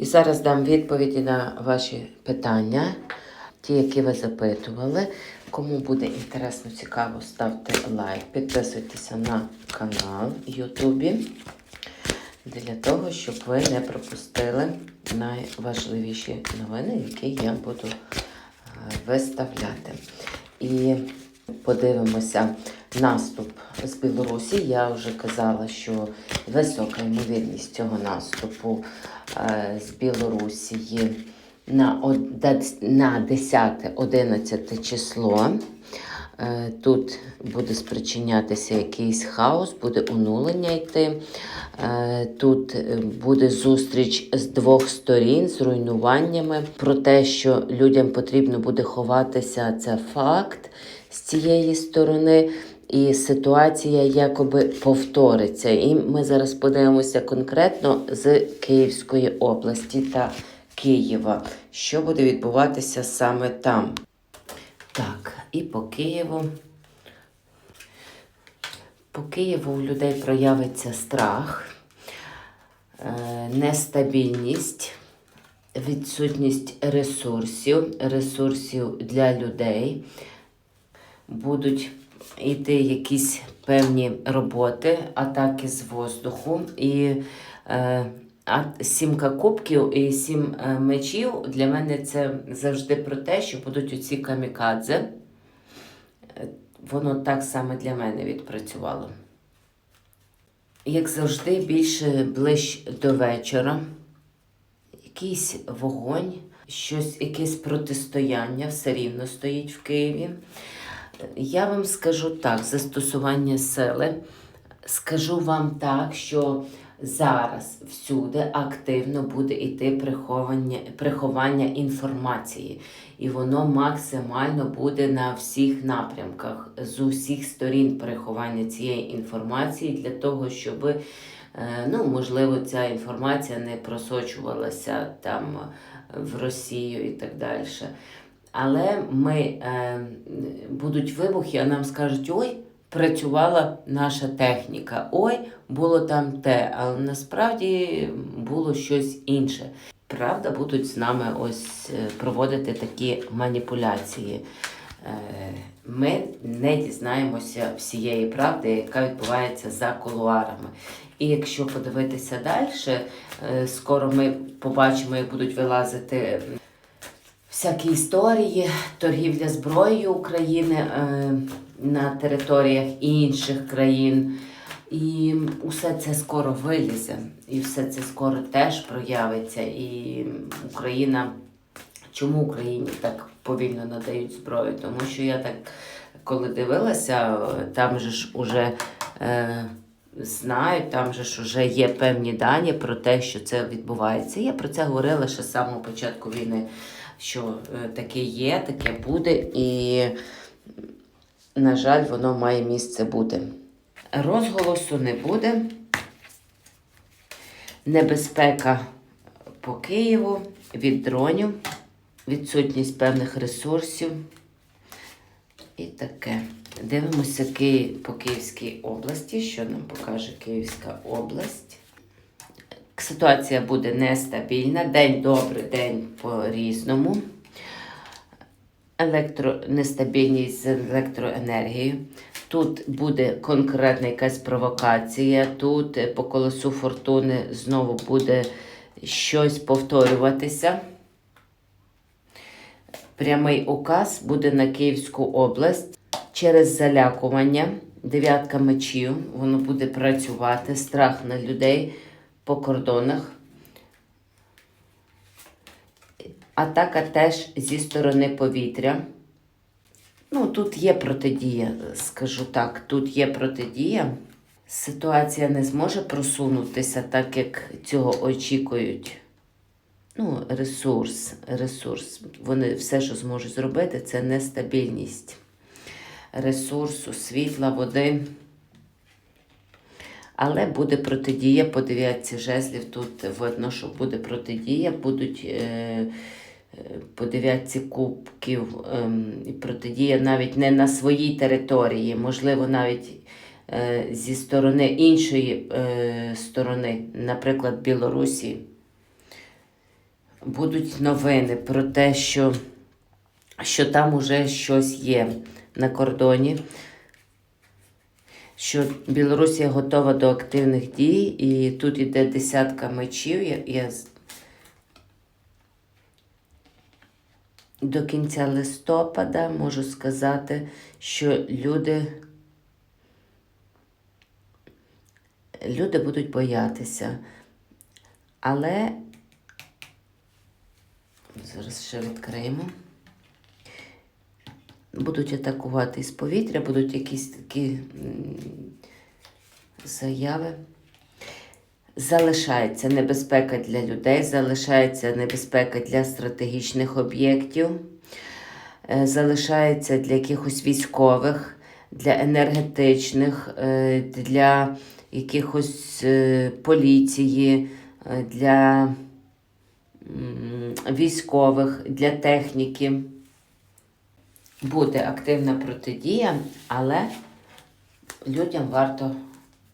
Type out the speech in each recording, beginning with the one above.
І зараз дам відповіді на ваші питання, ті, які ви запитували. Кому буде інтересно, цікаво, ставте лайк, підписуйтеся на канал Ютубі для того, щоб ви не пропустили найважливіші новини, які я буду е, виставляти. І подивимося наступ з Білорусі. Я вже казала, що висока ймовірність цього наступу е, з Білорусі на, на 10-11 число. Е, Тут буде спричинятися якийсь хаос, буде онулення йти. Е, Тут буде зустріч з двох сторін з руйнуваннями. Про те, що людям потрібно буде ховатися, це факт з цієї сторони. І ситуація якоби повториться. І ми зараз подивимося конкретно з Київської області та Києва, що буде відбуватися саме там. Так, і по Києву. По Києву у людей проявиться страх, е, нестабільність, відсутність ресурсів, ресурсів для людей. Будуть йти якісь певні роботи, атаки з воздуху. І е, сімка кубків і сім е, мечів для мене це завжди про те, що будуть оці камікадзе. Е, Воно так само для мене відпрацювало. Як завжди, більше ближче до вечора. Якийсь вогонь, щось, якесь протистояння все рівно стоїть в Києві. Я вам скажу так: застосування сили. Скажу вам так, що зараз всюди активно буде йти приховання, приховання інформації, і воно максимально буде на всіх напрямках, з усіх сторін приховання цієї інформації для того, щоб, е, ну, можливо, ця інформація не просочувалася там в Росію і так далі. Але ми е, будуть вибухи, а нам скажуть, ой, працювала наша техніка, ой, було там те, але насправді було щось інше. Правда, будуть з нами ось е, проводити такі маніпуляції. Е, Ми не дізнаємося всієї правди, яка відбувається за кулуарами. І якщо подивитися далі, скоро ми побачимо, як будуть вилазити всякі історії, торгівля зброєю України е, на територіях інших країн. І усе це скоро вилізе, і все це скоро теж проявиться. І Україна, чому Україні так повільно надають зброю? Тому що я так, коли дивилася, там же ж уже е, знають, там же ж уже є певні дані про те, що це відбувається. Я про це говорила ще з самого початку війни що е, таке є, таке буде, і, на жаль, воно має місце бути. Розголосу не буде. Небезпека по Києву від дронів, відсутність певних ресурсів. І таке. Дивимося по Київській області, що нам покаже Київська область. Ситуація буде нестабільна, день добрий, день по-різному. Електронестабільність з електроенергією. Тут буде конкретна якась провокація. Тут е, по колесу фортуни знову буде щось повторюватися. Прямий указ буде на Київську область через залякування. Дев'ятка мечів, воно буде працювати, страх на людей по кордонах. Атака теж зі сторони повітря. Ну, тут є протидія, скажу так, тут є протидія. Ситуація не зможе просунутися так, як цього очікують. Ну, ресурс, ресурс. Вони все, що зможуть зробити, це нестабільність ресурсу, світла, води. Але буде протидія по жезлів. Тут видно, що буде протидія, будуть е, е, по кубків е, протидія навіть не на своїй території, можливо, навіть е, зі сторони іншої е, сторони, наприклад, Білорусі. будуть новини про те, що, що там уже щось є на кордоні. Що Білорусія готова до активних дій, і тут іде десятка мечів. Я, я до кінця листопада можу сказати, що люди, люди будуть боятися. Але зараз ще відкриємо. Будуть атакувати з повітря, будуть якісь такі заяви. Залишається небезпека для людей, залишається небезпека для стратегічних об'єктів, е, залишається для якихось військових, для енергетичних, е, для якихось е, поліції, для військових, для техніки. Буде активна протидія, але людям варто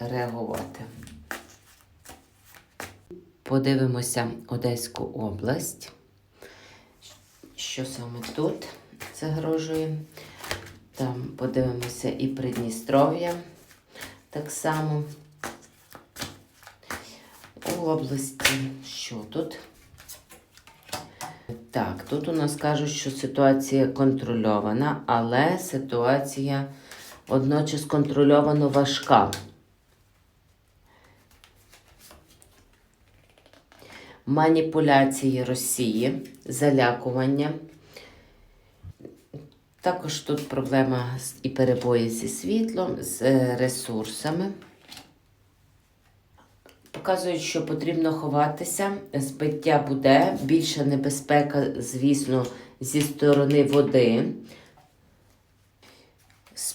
реагувати. Подивимося Одеську область. Що саме тут загрожує? Там подивимося і Придністров'я так само. У області, що тут? Так, тут у нас кажуть, що ситуація контрольована, але ситуація водночас контрольовано важка. Маніпуляції Росії, залякування. Також тут проблема і перебої зі світлом, з е, ресурсами. Показують, що потрібно ховатися, збиття буде, більша небезпека, звісно, зі сторони води. З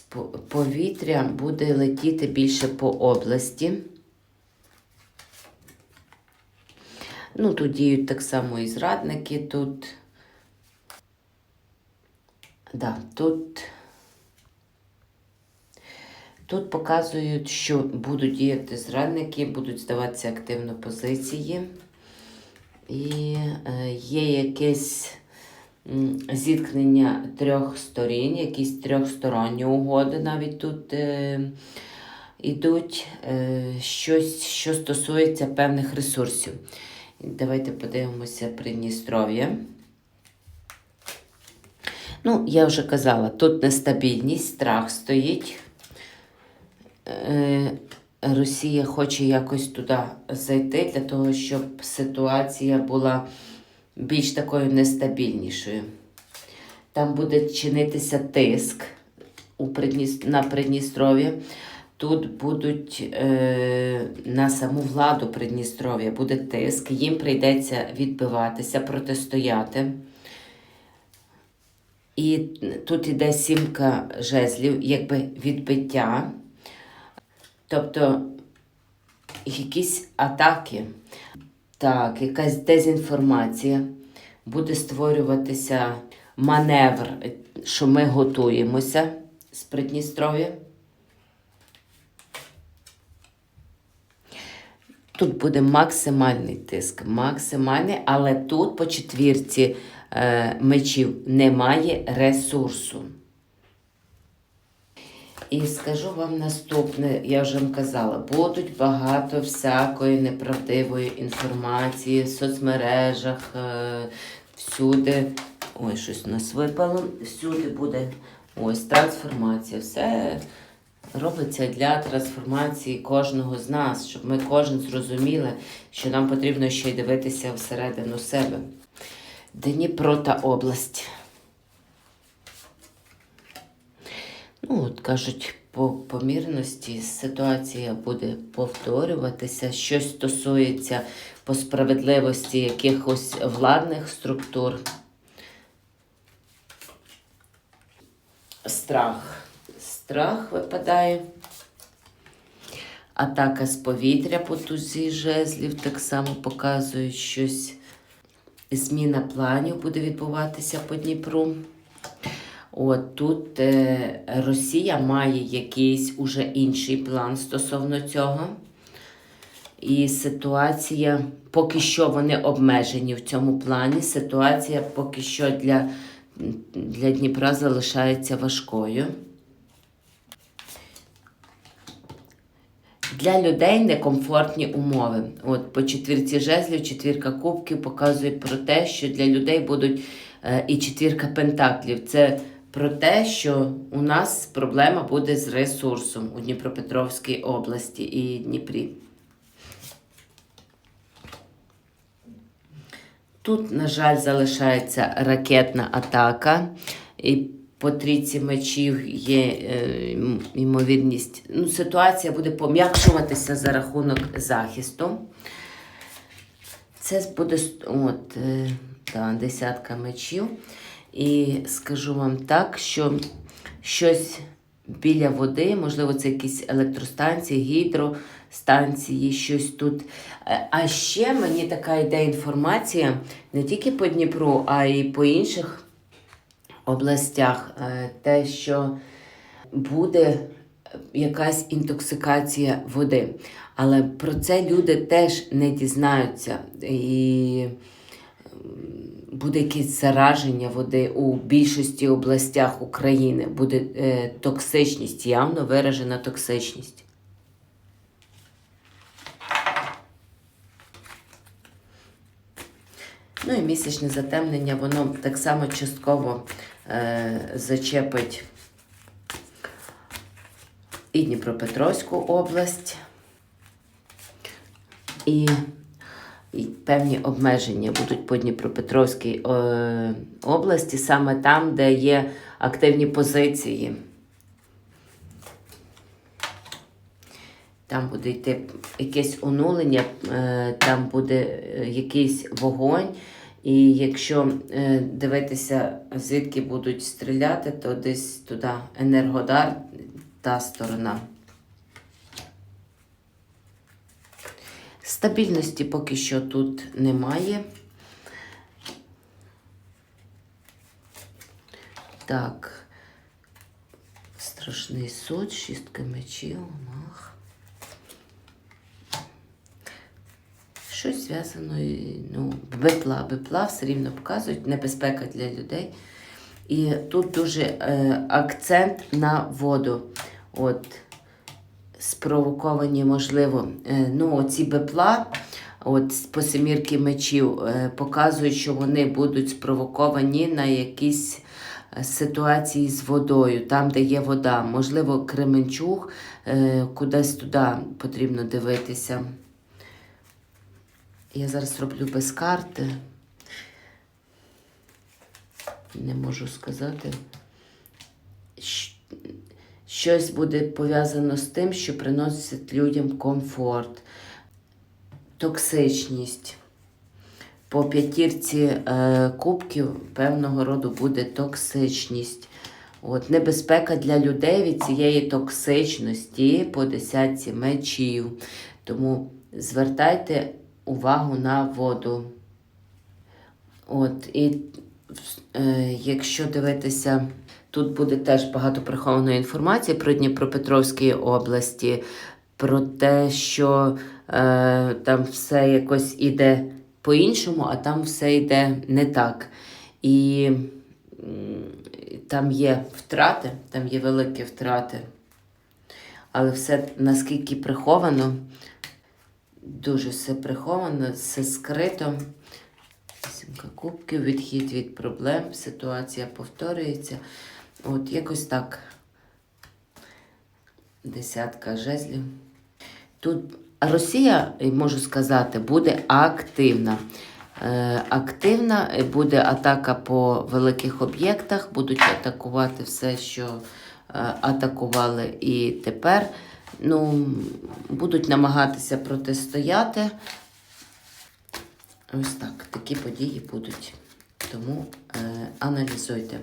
повітря буде летіти більше по області. Ну, тут діють так само і зрадники тут. Да, тут, тут показують, що будуть діяти зрадники, будуть здаватися активно позиції. І е, є якесь зіткнення трьох сторін, якісь трьохсторонні угоди навіть тут е, ідуть. Е, щось, що стосується певних ресурсів. Давайте подивимося Придністров'я. Ну, я вже казала, тут нестабільність, страх стоїть. Е, Росія хоче якось туди зайти для того, щоб ситуація була більш такою нестабільнішою. Там буде чинитися тиск у Придніс... на Придністров'я. Тут будуть е, на саму владу Придністров'я буде тиск, їм прийдеться відбиватися, протистояти. І тут іде сімка жезлів, якби відбиття. Тобто якісь атаки, так, якась дезінформація, буде створюватися маневр, що ми готуємося з Придністров'я. Тут буде максимальний тиск, максимальний, але тут по четвірці е, мечів немає ресурсу. І скажу вам наступне, я вже вам казала, будуть багато всякої неправдивої інформації в соцмережах, е, всюди. Ой, щось у нас випало. Всюди буде ось трансформація. Все робиться для трансформації кожного з нас, щоб ми кожен зрозуміли, що нам потрібно ще й дивитися всередину себе. Дніпро та область. Ну, от кажуть, по помірності ситуація буде повторюватися. Щось стосується по справедливості якихось владних структур. Страх. Страх випадає. Атака з повітря по тузі жезлів так само показує щось. Зміна планів буде відбуватися по Дніпру. От тут е, Росія має якийсь уже інший план стосовно цього. І ситуація, поки що вони обмежені в цьому плані. Ситуація поки що для, для Дніпра залишається важкою. Для людей некомфортні умови. От по четвірці жезлів, четвірка кубків показує про те, що для людей будуть е, і четвірка пентаклів. Це про те, що у нас проблема буде з ресурсом у Дніпропетровській області і Дніпрі. Тут, на жаль, залишається ракетна атака. І по трійці мечів є е, ймовірність. Ну, ситуація буде пом'якшуватися за рахунок захисту. Це буде от, е, та, десятка мечів. І скажу вам так, що щось біля води, можливо, це якісь електростанції, гідростанції, щось тут. Е, А ще мені така йде інформація не тільки по Дніпру, а й по інших областях. Е, Те, що буде якась інтоксикація води. Але про це люди теж не дізнаються. І буде якесь зараження води у більшості областях України. Буде е, токсичність, явно виражена токсичність. Ну і місячне затемнення, воно так само частково е, зачепить і Дніпропетровську область, і, і певні обмеження будуть по Дніпропетровській е, області, саме там, де є активні позиції. Там буде йти якесь онулення, е, там буде е, якийсь вогонь. І якщо дивитися, звідки будуть стріляти, то десь туди Енергодар, та сторона. Стабільності поки що тут немає. Так. Страшний суд, шістка мечів, мах. Щось зв'язано, ну, бепла, бепла все рівно показують, небезпека для людей. І тут дуже е, акцент на воду. От, спровоковані, можливо, е, ну, оці бепла, от по семірки мечів, е, показують, що вони будуть спровоковані на якісь е, ситуації з водою, там, де є вода. Можливо, Кременчуг, кудись туди потрібно дивитися. Я зараз роблю без карти. Не можу сказати. Щ- Щось буде пов'язано з тим, що приносить людям комфорт, токсичність. По п'ятірці е, кубків певного роду буде токсичність. От, небезпека для людей від цієї токсичності по десятці мечів. Тому звертайте увагу на воду. От, і е, якщо дивитися, тут буде теж багато прихованої інформації про Дніпропетровській області, про те, що е, там все якось іде по-іншому, а там все йде не так. І там є втрати, там є великі втрати. Але все наскільки приховано, дуже все приховано, все скрито. Сімка кубків, відхід від проблем, ситуація повторюється. От якось так. Десятка жезлів. Тут Росія, можу сказати, буде активна. Е, Активна буде атака по великих об'єктах, будуть атакувати все, що е, атакували і тепер. Ну, будуть намагатися протистояти. Ось так, такі події будуть. Тому е, аналізуйте.